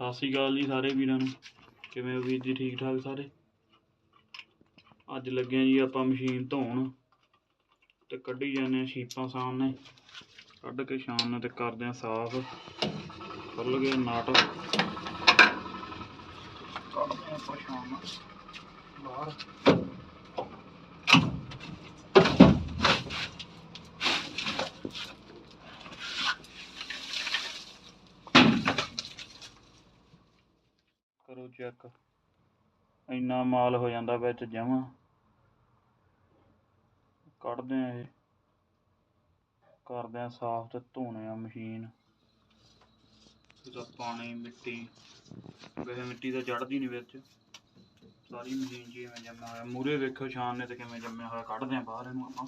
ਸਤਿ ਸ਼੍ਰੀ ਅਕਾਲ ਜੀ ਸਾਰੇ ਵੀਰਾਂ ਨੂੰ। ਕਿਵੇਂ ਹੋ ਵੀਰ ਜੀ, ਠੀਕ ਠਾਕ ਸਾਰੇ? ਅੱਜ ਲੱਗੇ ਹਾਂ ਜੀ ਆਪਾਂ ਮਸ਼ੀਨ ਧੋਣ ਤੇ ਕੱਢੀ ਜਾਂਦੇ ਆ ਸ਼ੀਪਾਂ ਸਾਹਮਣੇ। ਕੱਢ ਕੇ ਸ਼ਾਮ ਨੂੰ ਤੇ ਕਰਦੇ ਆ ਸਾਫ਼। ਖੁੱਲ ਗਏ ਨਾਟ। ਕੱਢਦੇ ਆਪਾਂ ਸ਼ਾਮ ਨੂੰ ਬਾਹਰ। ਕਰੋ ਚੈੱਕ। ਇੰਨਾ ਮਾਲ ਹੋ ਜਾਂਦਾ ਵਿੱਚ ਜਮਾਂ। ਕੱਢਦੇ ਆ ਇਹ। ਕਰਦੇ ਆ ਸਾਫ਼ ਤੇ ਧੋਣੇ ਆ ਮਸ਼ੀਨ। ਇਹਦਾ ਪਾਣੀ, ਮਿੱਟੀ। ਵੈਸੇ ਮਿੱਟੀ ਤਾਂ ਚੜਦੀ ਨਹੀਂ ਵਿੱਚ। ਸਾਰੀ ਮਸ਼ੀਨ 'ਚ ਜੰਮਿਆ ਹੋਇਆ। ਮੂਰੇ ਵੇਖੋ ਸ਼ਾਨ ਨੇ ਤੇ ਕਿਵੇਂ ਜੰਮਿਆ ਹੋਇਆ। ਕੱਢਦੇ ਆ ਬਾਹਰ ਇਹਨੂੰ ਆਪਾਂ।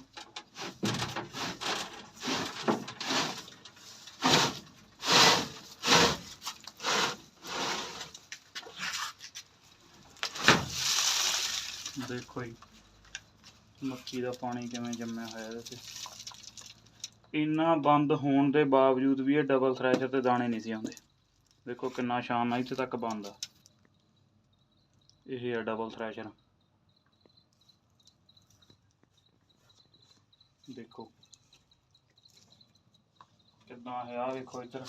ਦੇਖੋ ਜੀ, ਮੱਕੀ ਦਾ ਪਾਣੀ ਕਿਵੇਂ ਜੰਮਿਆ ਹੋਇਆ ਇਹਦੇ ਤੇ ਇੰਨਾ ਬੰਦ ਹੋਣ ਦੇ ਬਾਵਜੂਦ ਵੀ ਇਹ ਡਬਲ ਥ੍ਰੈਸ਼ਰ ਤੇ ਦਾਣੇ ਨਹੀਂ ਸੀ ਆਉਂਦੇ। ਦੇਖੋ ਕਿੰਨਾ ਸ਼ਾਨ ਨਾਲ ਇੱਥੇ ਤੱਕ ਬੰਦ ਆ। ਇਹ ਹੈ ਡਬਲ ਥ੍ਰੈਸ਼ਰ ਦੇਖੋ। ਕਿੱਦਾਂ ਹੈ ਆ ਵੇਖੋ ਇੱਧਰ।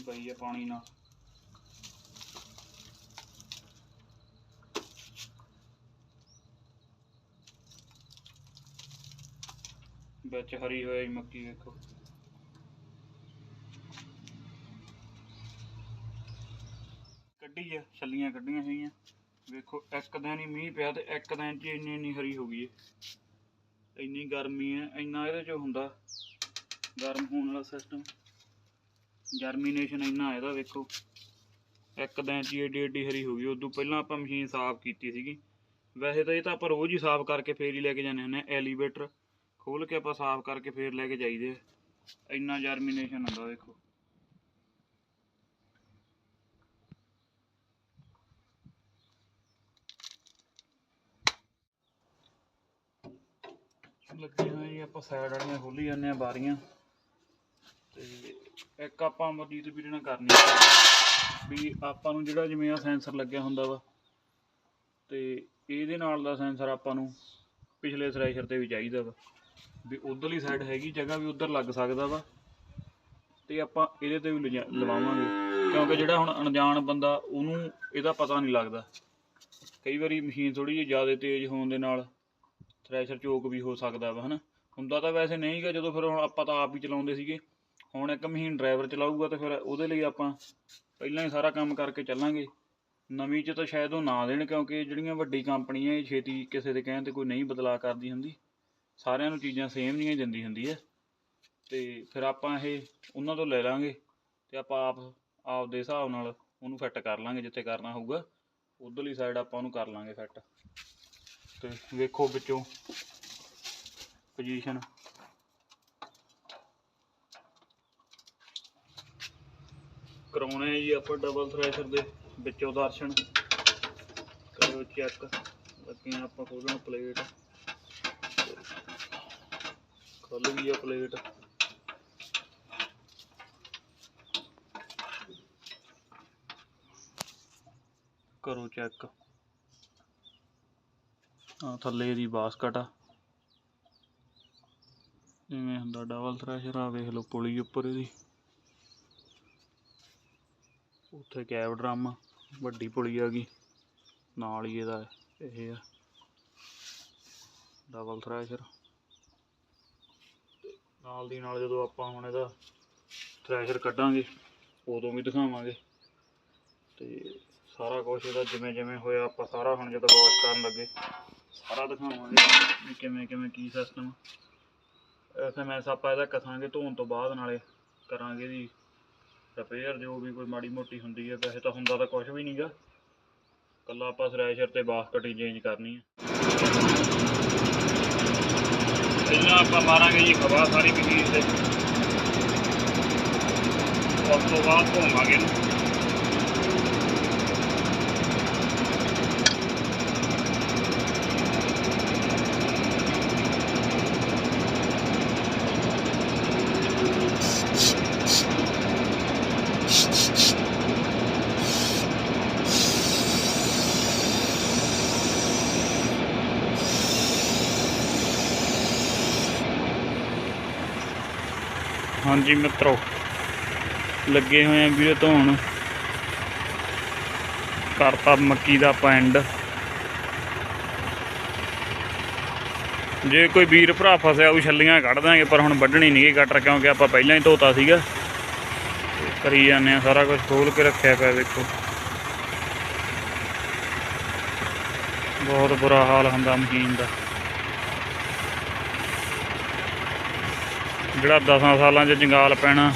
ਗਲੀ ਪਈ ਹੈ ਪਾਣੀ ਨਾਲ। ਵਿੱਚ ਹਰੀ ਹੋਈ ਮੱਕੀ ਵੇਖੋ। ਕੱਢੀ ਆ, ਛੱਲੀਆਂ ਕੱਢੀਆਂ ਹੋਈਆਂ। ਵੇਖੋ ਇੱਕ ਦਿਨ ਹੀ ਮੀਂਹ ਪਿਆ ਤੇ ਇੱਕ ਦਿਨ 'ਚ ਇੰਨੀ ਇੰਨੀ ਹਰੀ ਹੋ ਗਈ ਏ। ਇੰਨੀ ਗਰਮੀ ਹੈ ਇੰਨਾ ਇਹਦੇ 'ਚ ਹੁੰਦਾ ਗਰਮ ਹੋਣ ਵਾਲਾ ਸਿਸਟਮ ਜਰਮੀਨੇਸ਼ਨ ਇੰਨਾ ਇਹਦਾ ਵੇਖੋ। ਇੱਕ ਦਿਨ ਏਡੀ ਏਡੀ ਹਰੀ ਹੋ ਗਈ, ਉਦੋਂ ਪਹਿਲਾਂ ਆਪਾਂ ਮਸ਼ੀਨ ਸਾਫ਼ ਕੀਤੀ ਸੀਗੀ। ਵੈਸੇ ਤਾਂ ਇਹ ਤਾਂ ਆਪਾਂ ਰੋਜ਼ ਹੀ ਸਾਫ਼ ਕਰਕੇ ਫੇਰ ਹੀ ਲੈ ਕੇ ਜਾਂਦੇ ਹੁੰਦੇ ਆ ਐਲੀਵੇਟਰ ਖੋਲ ਕੇ ਆਪਾਂ ਸਾਫ਼ ਕਰਕੇ ਫੇਰ ਲੈ ਕੇ ਜਾਈਦੇ ਇੰਨਾ ਜਰਮੀਨੇਸ਼ਨ ਹੁੰਦਾ ਵੇਖੋ। ਲੱਗੇ ਹੋਏ ਜੀ, ਆਪਾਂ ਸਾਈਡ ਵਾਲੀਆਂ ਖੋਲੀ ਜਾਂਦੇ ਆ ਬਾਰੀਆਂ। ਇੱਕ ਆਪਾਂ ਮਰਜੀਤ ਵੀਰੇ ਨਾਲ ਕਰਨੀ ਆ। ਵੀ ਆਪਾਂ ਨੂੰ ਜਿਹੜਾ ਜਿਵੇਂ ਆ ਸੈਂਸਰ ਲੱਗਿਆ ਹੁੰਦਾ ਵਾ, ਤੇ ਇਹਦੇ ਨਾਲ ਦਾ ਸੈਂਸਰ ਆਪਾਂ ਨੂੰ ਪਿਛਲੇ ਥ੍ਰੈਸ਼ਰ ਤੇ ਵੀ ਚਾਹੀਦਾ ਵਾ। ਵੀ ਉਧਰਲੀ ਸਾਈਡ ਹੈਗੀ ਜਗ੍ਹਾ ਵੀ ਉਧਰ ਲੱਗ ਸਕਦਾ ਵਾ, ਤੇ ਆਪਾਂ ਇਹਦੇ ਤੇ ਵੀ ਲਿਜਾ- ਲਵਾਵਾਂਗੇ। ਕਿਉਂਕਿ ਜਿਹੜਾ ਹੁਣ ਅਣਜਾਣ ਬੰਦਾ, ਉਹਨੂੰ ਇਹਦਾ ਪਤਾ ਨਹੀਂ ਲੱਗਦਾ। ਕਈ ਵਾਰੀ ਮਸ਼ੀਨ ਥੋੜੀ ਜਿਹੀ ਜ਼ਿਆਦਾ ਤੇਜ਼ ਹੋਣ ਦੇ ਨਾਲ ਥ੍ਰੈਸ਼ਰ ਚੋਕ ਵੀ ਹੋ ਸਕਦਾ ਵਾ, ਹਨਾ? ਹੁੰਦਾ ਤਾਂ ਵੈਸੇ ਨਹੀਂਗਾ ਜਦੋਂ ਫਿਰ ਹੁਣ ਆਪਾਂ ਤਾਂ ਆਪ ਹੀ ਚਲਾਉਂਦੇ ਸੀਗੇ। ਹੁਣ ਇੱਕ ਮਹੀਨ ਡਰਾਈਵਰ ਚਲਾਊਗਾ ਤੇ ਫਿਰ ਉਹਦੇ ਲਈ ਆਪਾਂ ਪਹਿਲਾਂ ਹੀ ਸਾਰਾ ਕੰਮ ਕਰਕੇ ਚੱਲਾਂਗੇ। ਨਵੀਂ 'ਚ ਤਾਂ ਸ਼ਾਇਦ ਉਹ ਨਾ ਦੇਣ ਕਿਉਂਕਿ ਜਿਹੜੀਆਂ ਵੱਡੀ ਕੰਪਨੀਆਂ ਇਹ ਛੇਤੀ ਕਿਸੇ ਦੇ ਕਹਿਣ ਤੇ ਕੋਈ ਨਹੀਂ ਬਦਲਾ ਕਰਦੀ ਹੁੰਦੀ। ਸਾਰਿਆਂ ਨੂੰ ਚੀਜ਼ਾਂ ਸੇਮ ਨਹੀਂ ਦਿੰਦੀ ਹੁੰਦੀ ਹੈ। ਤੇ ਫਿਰ ਆਪਾਂ ਇਹ ਉਹਨਾਂ ਤੋਂ ਲੈ ਲਾਂਗੇ ਤੇ ਆਪਾਂ ਆਪ ਆਪ ਦੇ ਹਿਸਾਬ ਨਾਲ ਉਹਨੂੰ ਫਿੱਟ ਕਰ ਲਾਂਗੇ ਜਿੱਥੇ ਕਰਨਾ ਹੋਊਗਾ। ਉਧਰਲੀ ਸਾਈਡ ਆਪਾਂ ਉਹਨੂੰ ਕਰ ਲਾਂਗੇ ਫਿੱਟ ਤੇ ਵੇਖੋ ਵਿੱਚੋਂ ਪੋਜੀਸ਼ਨ ਕਰਾਉਣੇ ਆ ਜੀ ਆਪਾਂ ਡਬਲ ਥ੍ਰੈਸ਼ਰ ਦੇ ਵਿੱਚੋਂ ਦਰਸ਼ਨ। ਕਰੋ ਚੈੱਕ ਲੱਗੀਆਂ ਆਪਾਂ ਖੋਲਣ ਪਲੇਟ ਖੋਲ ਗਈ ਆ ਪਲੇਟ ਕਰੋ ਚੈੱਕ ਆ ਥੱਲੇ ਦੀ ਬਾਸਕਟ ਆ। ਜਿਵੇਂ ਹੁੰਦਾ ਡਬਲ ਥ੍ਰੈਸ਼ਰ ਆ, ਵੇਖ ਲਓ ਪੁਲੀ ਉੱਪਰ ਇਹਦੀ। ਉੱਥੇ ਕੈਬ ਡਰਮ ਵੱਡੀ ਪੁਲੀ ਆ ਗਈ। ਨਾਲ ਹੀ ਇਹਦਾ ਇਹ ਆ ਡਬਲ ਥ੍ਰੈਸ਼ਰ ਨਾਲ ਦੀ ਨਾਲ ਜਦੋਂ ਆਪਾਂ ਹੁਣ ਇਹਦਾ ਥ੍ਰੈਸ਼ਰ ਕੱਢਾਂਗੇ, ਉਦੋਂ ਵੀ ਦਿਖਾਵਾਂਗੇ। ਤੇ ਸਾਰਾ ਕੁਝ ਇਹਦਾ ਜਿਵੇਂ ਜਿਵੇਂ ਹੋਇਆ, ਆਪਾਂ ਸਾਰਾ ਹੁਣ ਜਦੋਂ ਵਾਸ਼ ਕਰਨ ਲੱਗੇ, ਸਾਰਾ ਦਿਖਾਵਾਂਗੇ ਕਿਵੇਂ ਕਿਵੇਂ ਕੀ ਸਿਸਟਮ ਐਸਐਮਐਸ ਆਪਾਂ ਇਹਦਾ ਕਸਾਂਗੇ ਧੋਣ ਤੋਂ ਬਾਅਦ ਨਾਲੇ ਕਰਾਂਗੇ ਇਹਦੀ ਰਿਪੇਅਰ ਜੋ ਵੀ ਕੋਈ ਮਾੜੀ ਮੋਟੀ ਹੁੰਦੀ ਹੈ, ਵੈਸੇ ਤਾਂ ਹੁੰਦਾ ਤਾਂ ਕੁਝ ਵੀ ਨਹੀਂਗਾ ਕੱਲਾ ਆਪਾਂ ਥ੍ਰੈਸ਼ਰ ਤੇ ਬਾਸਕਟ ਹੀ ਚੇਂਜ ਕਰਨੀ ਹੈ। ਪਹਿਲਾਂ ਆਪਾਂ ਮਾਰਾਂਗੇ ਜੀ ਹਵਾ ਸਾਰੀ ਮਸ਼ੀਨ ਤੇ। ਉਸ ਤੋਂ ਬਾਅਦ ਘੁੰਮਾਂਗੇ ਹਾਂਜੀ ਮਿੱਤਰੋ, ਲੱਗੇ ਹੋਏ ਆ ਵੀਡੀਓ ਧੋਣ ਕਰਤਾ ਮੱਕੀ ਦਾ ਪੈਂਡ ਜੇ ਕੋਈ ਵੀਰ ਭਰਾ ਫਸਿਆ ਉਹ ਛੱਲੀਆਂ ਕੱਢ ਦਾਂਗੇ ਪਰ ਹੁਣ ਵੱਢਣੀ ਨਹੀਂ ਗਈ ਕਟਰ ਕਿਉਂਕਿ ਆਪਾਂ ਪਹਿਲਾਂ ਹੀ ਧੋਤਾ ਸੀਗਾ। ਕਰੀ ਜਾਂਦੇ ਆ, ਸਾਰਾ ਕੁਝ ਖੋਲ ਕੇ ਰੱਖਿਆ ਪਿਆ ਦੇਖੋ। ਬਹੁਤ ਬੁਰਾ ਹਾਲ ਹੁੰਦਾ ਮਸ਼ੀਨ ਦਾ। ਜਿਹੜਾ 10 ਸਾਲਾਂ 'ਚ ਜੰਗਾਲ ਪੈਣਾ,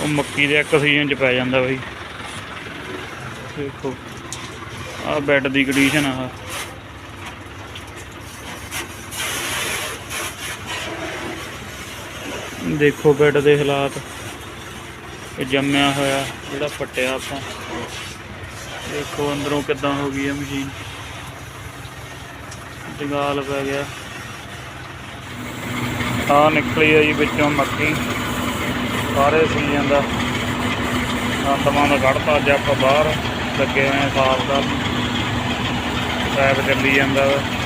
ਉਹ ਮੱਕੀ ਦੇ ਇੱਕ ਸੀਜ਼ਨ 'ਚ ਪੈ ਜਾਂਦਾ ਬਈ। ਦੇਖੋ, ਆਹ ਬੈੱਡ ਦੀ ਕੰਡੀਸ਼ਨ ਆ। ਦੇਖੋ ਬੈੱਡ ਦੇ ਹਾਲਾਤ। ਇਹ ਜੰਮਿਆ ਹੋਇਆ, ਜਿਹੜਾ ਪੱਟਿਆ ਆਪਾਂ। ਦੇਖੋ ਅੰਦਰੋਂ ਕਿੱਦਾਂ ਹੋ ਗਈ ਹੈ ਮਸ਼ੀਨ। ਜੰਗਾਲ ਪੈ ਗਿਆ। ਆ ਨਿਕਲੀ ਆ ਜੀ ਵਿੱਚੋਂ ਮੱਕੀ। ਸਾਰੇ ਸੀ ਜਾਂਦਾ ਅੰਤਮਾਂ ਦਾ ਕੱਢਤਾ ਅੱਜ ਆਪਾਂ ਬਾਹਰ। ਲੱਗੇ ਹੋਏ ਆ ਸਾਫ਼ ਦਾ। ਟੈਪ ਚੱਲੀ ਜਾਂਦਾ ਵਾ।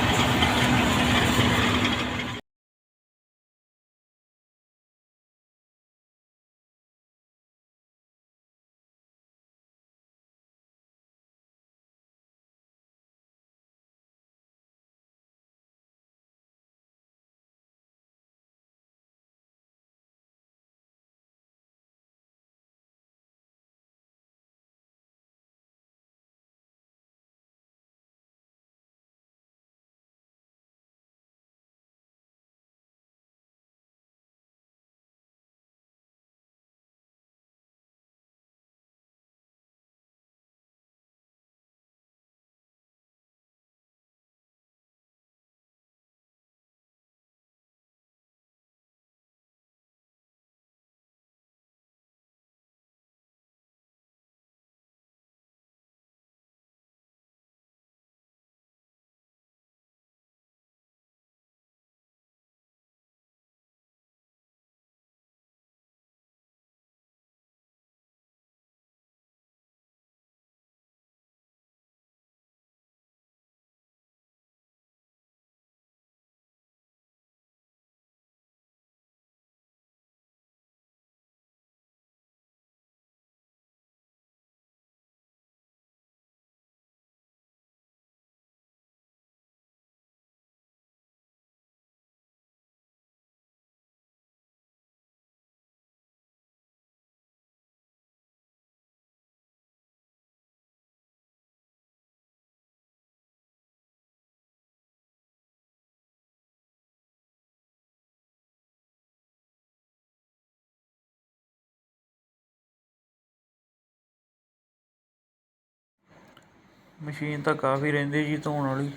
ਮਸ਼ੀਨ ਤਾਂ ਕਾਫੀ ਰਹਿੰਦੀ ਜੀ ਧੋਣ ਵਾਲੀ।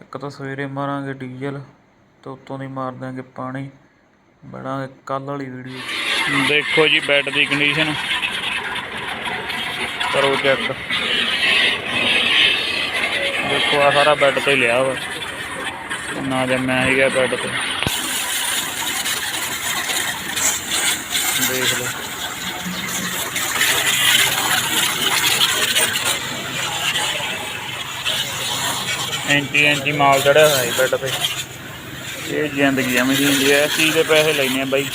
ਇੱਕ ਤਾਂ ਸਵੇਰੇ ਮਾਰਾਂਗੇ ਡੀਜ਼ਲ ਅਤੇ ਉੱਤੋਂ ਦੀ ਮਾਰ ਦਿਆਂਗੇ ਪਾਣੀ। ਬਣਾਂਗੇ ਕੱਲ੍ਹ ਵਾਲੀ ਵੀਡੀਓ ਦੇਖੋ ਜੀ ਬੈੱਡ ਦੀ ਕੰਡੀਸ਼ਨ ਕਰੋ ਚੈੱਕ ਦੇਖੋ ਆ ਸਾਰਾ ਬੈੱਡ ਤੇ ਲਿਆ ਵਾ। ਨਾ ਤਾਂ ਮੈਂ ਹੀ ਹੈਗਾ ਬੈੱਡ ਤੇ। ਦੇਖ ਲਓ। ਐਂਟੀ ਐਂਟੀ ਮਾਲ ਚੜਿਆ ਹੋਇਆ ਹੈ ਬੈੱਡ ਤੇ। ਇਹ ਜ਼ਿੰਦਗੀ ਆ ਮਸ਼ੀਨ ਦੀ ਐ ਚੀਜ਼ ਦੇ ਪੈਸੇ ਲੈਣੇ ਆ ਬਾਈ।